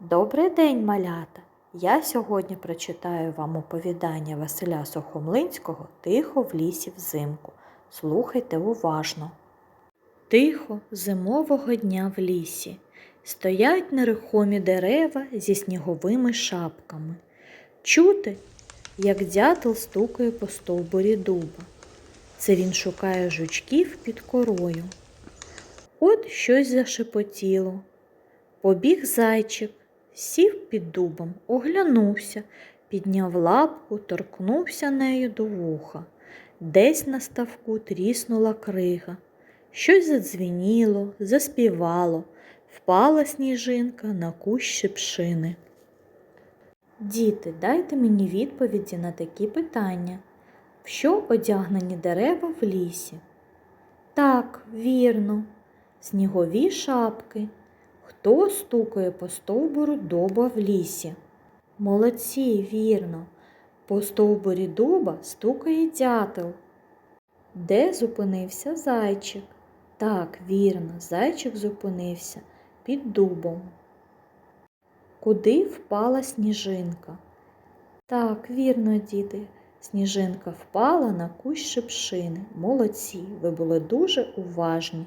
Добрий день, малята! Я сьогодні прочитаю вам оповідання Василя Сухомлинського Тихо в лісі взимку. Слухайте уважно. Тихо зимового дня в лісі стоять нерухомі дерева зі сніговими шапками. Чути, як дятел стукає по стовбурі дуба. Це він шукає жучків під корою. От щось зашепотіло. Побіг зайчик, сів під дубом, оглянувся, підняв лапку, торкнувся нею до вуха. Десь на ставку тріснула крига. Щось задзвеніло, заспівало, впала сніжинка на кущ шипшини. Діти, дайте мені відповіді на такі питання. В що одягнені дерева в лісі? Так, вірно, снігові шапки. Хто стукає по стовбуру дуба в лісі? Молодці, вірно. По стовбурі дуба стукає дятел. Де зупинився зайчик? Так, вірно, зайчик зупинився під дубом. Куди впала сніжинка? Так, вірно, діти. Сніжинка впала на кущ шипшини. Молодці, ви були дуже уважні.